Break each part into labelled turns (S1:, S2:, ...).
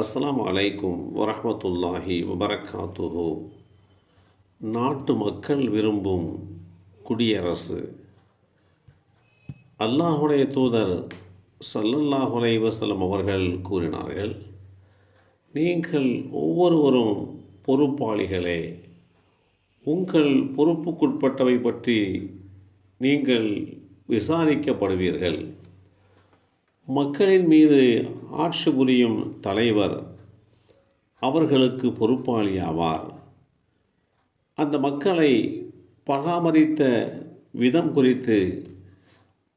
S1: அஸ்லாம் அலைக்கும் வரமத்துல்லாஹி வபரகாத்துஹு நாட்டு மக்கள் விரும்பும் குடியரசு. அல்லாஹுடைய தூதர் சல்லல்லாஹுலை வசலம் அவர்கள் கூறினார்கள் நீங்கள் ஒவ்வொருவரும் பொறுப்பாளிகளே உங்கள் பொறுப்புக்குட்பட்டவை பற்றி நீங்கள் விசாரிக்கப்படுவீர்கள். மக்களின் மீது ஆட்சி புரியும் தலைவர் அவர்களுக்கு பொறுப்பாளி ஆவார் அந்த மக்களை பராமரித்த விதம் குறித்து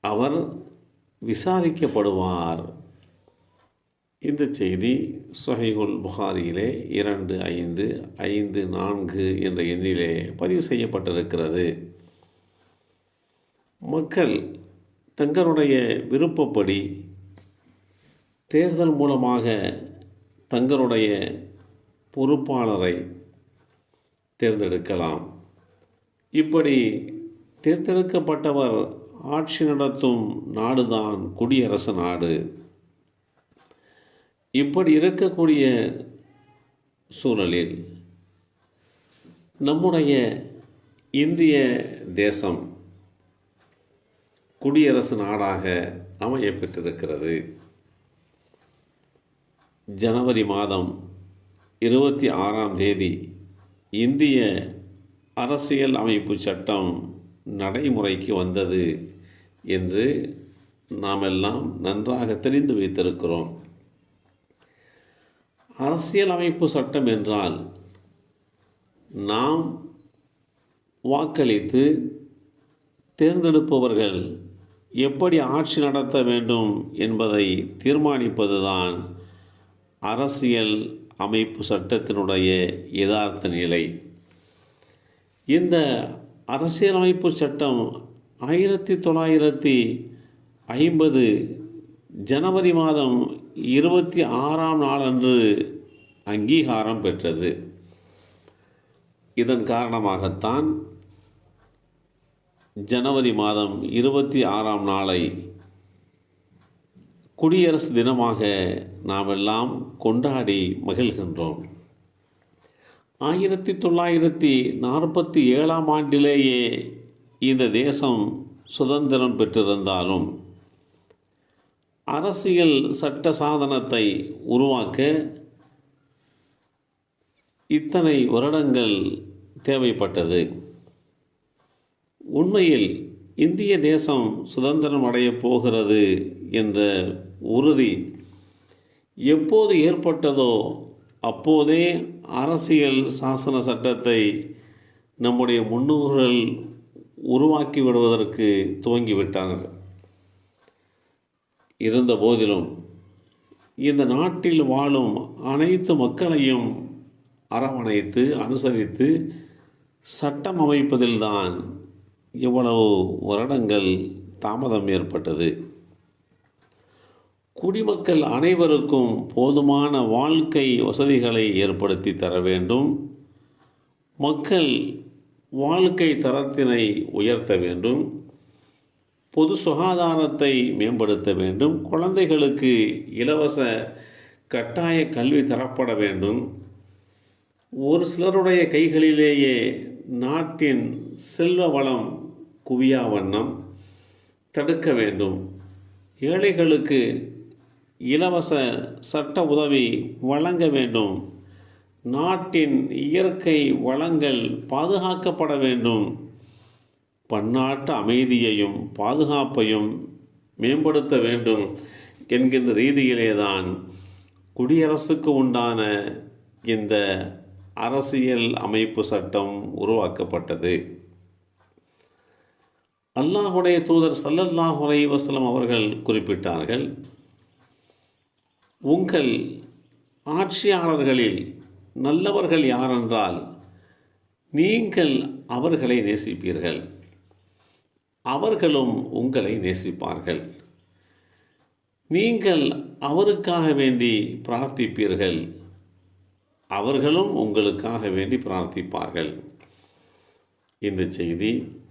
S1: அவர் விசாரிக்கப்படுவார். இந்த செய்தி சொஹைகுல் புகாரியிலே இரண்டு ஐந்து ஐந்து நான்கு என்ற எண்ணிலே பதிவு செய்யப்பட்டிருக்கிறது. மக்கள் தங்களுடைய விருப்பப்படி தேர்தல் மூலமாக தங்களுடைய பொறுப்பாளரை தேர்ந்தெடுக்கலாம். இப்படி தேர்ந்தெடுக்கப்பட்டவர் ஆட்சி நடத்தும் நாடுதான் குடியரசு நாடு. இப்படி இருக்கக்கூடிய சூழலில் நம்முடைய இந்திய தேசம் குடியரசு நாடாக அமைய பெற்றிருக்கிறது. ஜனவரி மாதம் இருபத்தி ஆறாம் தேதி இந்திய அரசியல் அமைப்பு சட்டம் நடைமுறைக்கு வந்தது என்று நாம் எல்லாம் நன்றாக தெரிந்து வைத்திருக்கிறோம். அரசியல் அமைப்பு சட்டம் என்றால் நாம் வாக்களித்து தேர்ந்தெடுப்பவர்கள் எப்படி ஆட்சி நடத்த வேண்டும் என்பதை தீர்மானிப்பதுதான் அரசியல் அமைப்பு சட்டத்தினுடைய யதார்த்த நிலை. இந்த அரசியலமைப்பு சட்டம் ஆயிரத்தி தொள்ளாயிரத்தி ஐம்பது ஜனவரி மாதம் இருபத்தி ஆறாம் நாளன்று அங்கீகாரம் பெற்றது. இதன் காரணமாகத்தான் ஜனவரி மாதம் இருபத்தி ஆறாம் நாளை குடியரசு தினமாக நாம் எல்லாம் கொண்டாடி மகிழ்கின்றோம். ஆயிரத்தி தொள்ளாயிரத்தி நாற்பத்தி ஏழாம் ஆண்டிலேயே இந்த தேசம் சுதந்திரம் பெற்றிருந்தாலும் அரசியல் சட்ட சாதனத்தை உருவாக்க இத்தனை வருடங்கள் தேவைப்பட்டது. உண்மையில் இந்திய தேசம் சுதந்திரம் அடையப் போகிறது என்ற உறுதி. எப்போது ஏற்பட்டதோ அப்போதே அரசியல் சாசன சட்டத்தை நம்முடைய முன்னோர்கள் உருவாக்கி விடுவதற்கு துவங்கிவிட்டார்கள். இருந்த போதிலும் இந்த நாட்டில் வாழும் அனைத்து மக்களையும் அரவணைத்து அனுசரித்து சட்டம் அமைப்பதில்தான் இவ்வளவு வருடங்கள் தாமதம் ஏற்பட்டது. குடிமக்கள் அனைவருக்கும் போதுமான வாழ்க்கை வசதிகளை ஏற்படுத்தி தர வேண்டும். மக்கள் வாழ்க்கை தரத்தினை உயர்த்த வேண்டும். பொது சுகாதாரத்தை மேம்படுத்த வேண்டும். குழந்தைகளுக்கு இலவச கட்டாய கல்வி தரப்பட வேண்டும். ஒரு சிலருடைய கைகளிலேயே நாட்டின் செல்வ வளம் குவியா வண்ணம் தடுக்க வேண்டும். ஏழைகளுக்கு இலவச சட்ட உதவி வழங்க வேண்டும். நாட்டின் இயற்கை வளங்கள் பாதுகாக்கப்பட வேண்டும். பன்னாட்டு அமைதியையும் பாதுகாப்பையும் மேம்படுத்த வேண்டும் என்கின்ற ரீதியிலே தான் குடியரசுக்கு உண்டான இந்த அரசியல் அமைப்பு சட்டம் உருவாக்கப்பட்டது. அல்லாஹுடைய தூதர் சல்லல்லாஹ் அலைவாஸ்லம் அவர்கள் குறிப்பிட்டார்கள் உங்கள் ஆட்சியாளர்களில் நல்லவர்கள் யாரென்றால் நீங்கள் அவர்களை நேசிப்பீர்கள். அவர்களும் உங்களை நேசிப்பார்கள். நீங்கள் அவருக்காக வேண்டி பிரார்த்திப்பீர்கள். அவர்களும் உங்களுக்காக வேண்டி பிரார்த்திப்பார்கள். இந்த செய்தி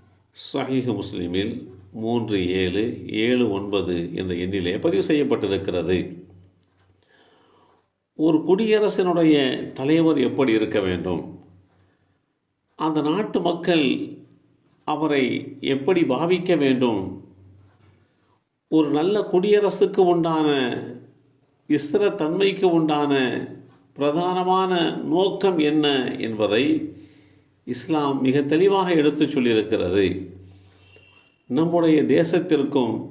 S1: சஹீஹ் முஸ்லீமில் மூன்று ஏழு ஏழு ஒன்பது என்ற எண்ணிலே பதிவு செய்யப்பட்டிருக்கிறது. ஒரு குடியரசினுடைய தலைவர் எப்படி இருக்க வேண்டும்? அந்த நாட்டு மக்கள் அவரை எப்படி பாவிக்க வேண்டும்? ஒரு நல்ல குடியரசுக்கு உண்டான தன்மைக்கு உண்டான பிரதானமான நோக்கம் என்ன என்பதை இஸ்லாம் மிக தெளிவாக எடுத்து சொல்லியிருக்கிறது. நம்முடைய தேசத்திற்கும்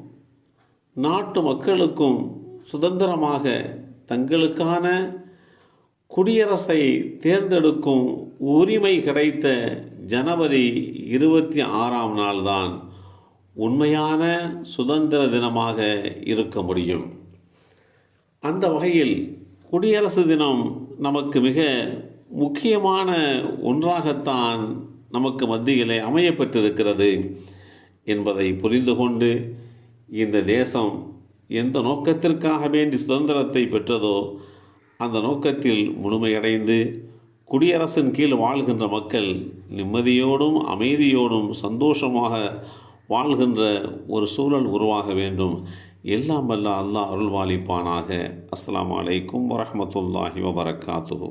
S1: நாட்டு மக்களுக்கும் சுதந்திரமாக தங்களுக்கான குடியரசை தேர்ந்தெடுக்கும் உரிமை கிடைத்த ஜனவரி இருபத்தி ஆறாம் நாள்தான் உண்மையான சுதந்திர தினமாக இருக்க முடியும். அந்த வகையில் குடியரசு தினம் நமக்கு மிக முக்கியமான ஒன்றாகத்தான் நமக்கு மத்தியிலே அமையப்பட்டிருக்கிறது என்பதை புரிந்து கொண்டு இந்த தேசம் எந்த நோக்கத்திற்காக வேண்டி சுதந்திரத்தை பெற்றதோ அந்த நோக்கத்தில் முழுமையடைந்து குடியரசின் கீழ் வாழ்கின்ற மக்கள் நிம்மதியோடும் அமைதியோடும் சந்தோஷமாக வாழ்கின்ற ஒரு சூழல் உருவாக வேண்டும். எல்லாம் வல்ல அல்லாஹ் அருள்வாளிப்பானாக அஸ்லாம் அலைக்கும் வரமத்துல்லாஹி வபரகாத்துஹு.